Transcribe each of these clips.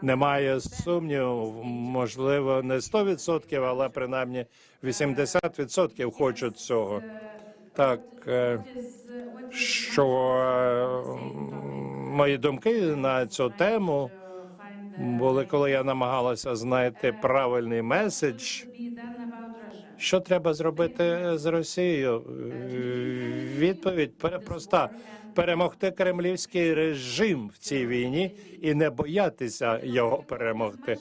Немає сумніву, можливо, не 100%, але принаймні 80% хочуть цього. Так, е, що е, мої думки на цю тему були, коли я намагалася знайти правильний меседж. Що треба зробити з Росією? Е, Відповідь проста: перемогти кремлівський режим в цій війні і не боятися його перемогти.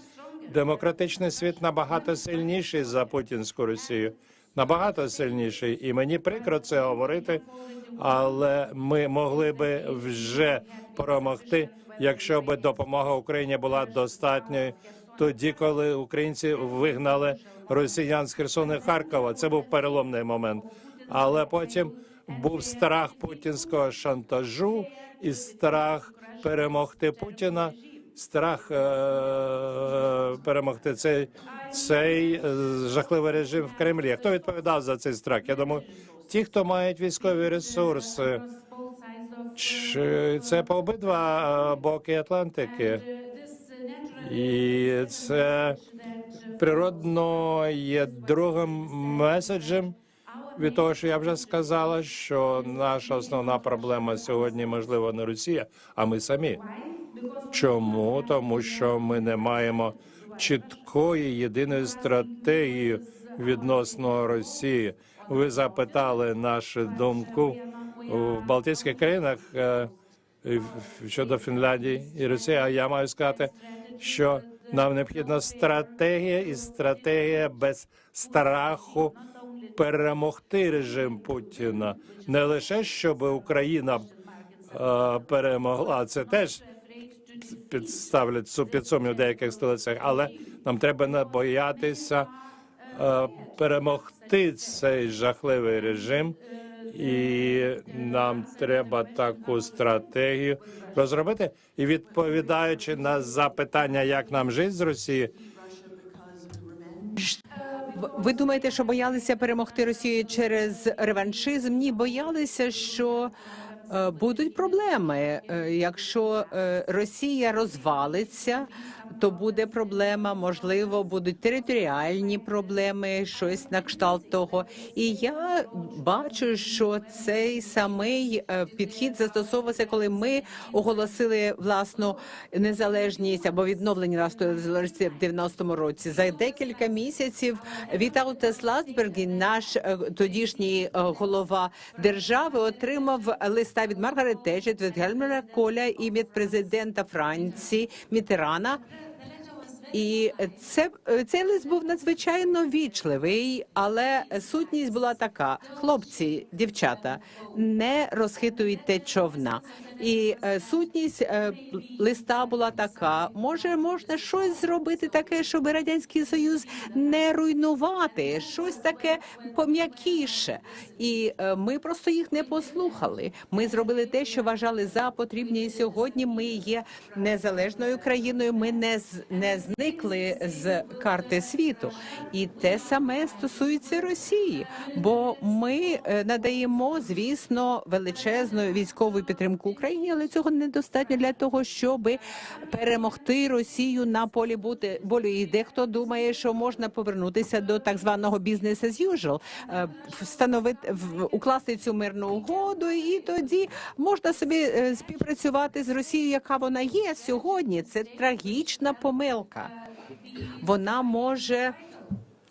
Демократичний світ набагато сильніший за путінську Росію, набагато сильніший. І мені прикро це говорити, але ми могли би вже перемогти, якщо б допомога Україні була достатньою тоді, коли українці вигнали росіян з Херсона і Харкова. Це був переломний момент. Але потім був страх путінського шантажу і страх перемогти Путіна. Страх е- перемогти цей, цей е, жахливий режим в Кремлі. Хто відповідав за цей страх? Я думаю, ті, хто мають військові ресурси, чи це по обидва е, боки Атлантики. І це природно є другим меседжем від того, що я вже сказала, що наша основна проблема сьогодні, можливо, не Росія, а ми самі. Чому? Тому що ми не маємо чіткої єдиної стратегії відносно Росії. Ви запитали нашу думку в Балтійських країнах е, щодо Фінляндії і Росії. А я маю сказати, що нам необхідна стратегія і стратегія без страху перемогти режим Путіна. Не лише щоб Україна е, перемогла, це теж підставлять під сумнів деяких столицях, але нам треба не боятися е, перемогти цей жахливий режим, і нам треба таку стратегію розробити. І відповідаючи на запитання, як нам жити з Росії, В- Ви думаєте, що боялися перемогти Росію через реваншизм? Ні, боялися, що будуть проблеми. Е, якщо е, Росія розвалиться, то буде проблема. Можливо, будуть територіальні проблеми, щось на кшталт того. І я бачу, що цей самий е, підхід застосовувався, коли ми оголосили власну незалежність або відновлення власної незалежності в 90-му році. За декілька місяців Вітаутес Ласбергі, наш е, тодішній е, голова держави, отримав листа від Маргарет Течет, від Гельмера Коля і від президента Франції Мітерана. І це цей лист був надзвичайно вічливий, але сутність була така: хлопці, дівчата, не розхитуйте човна. І е, сутність е, листа була така: може, можна щось зробити таке, щоб радянський союз не руйнувати, щось таке пом'якіше. І е, ми просто їх не послухали. Ми зробили те, що вважали за потрібне. І сьогодні ми є незалежною країною. Ми не з не зникли з карти світу, і те саме стосується Росії, бо ми е, надаємо, звісно, величезну військову підтримку Україні, але цього недостатньо для того, щоб перемогти Росію на полі бути болю. І дехто думає, що можна повернутися до так званого бізнес as usual, е, встановити укласти цю мирну угоду, і тоді можна собі е, співпрацювати з Росією, яка вона є сьогодні. Це трагічна помилка. Вона може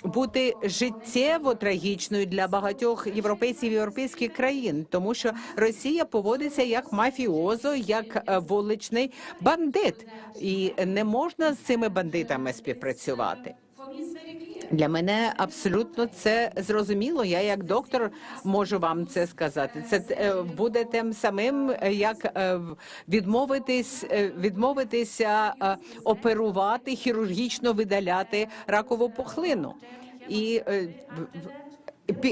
бути життєво трагічною для багатьох європейців і європейських країн, тому що Росія поводиться як мафіозо, як е, вуличний бандит, і не можна з цими бандитами співпрацювати. Для мене абсолютно це зрозуміло. Я як доктор можу вам це сказати. Це е, буде тим самим, е, як е, відмовитись, відмовитися оперувати, хірургічно видаляти ракову пухлину. І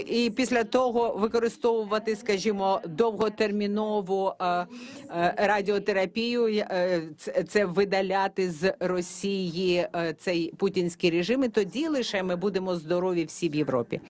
І після того використовувати, скажімо, довготермінову е, е, радіотерапію, е, це- видаляти з Росії цей путінський режим. І тоді лише ми будемо здорові всі в Європі.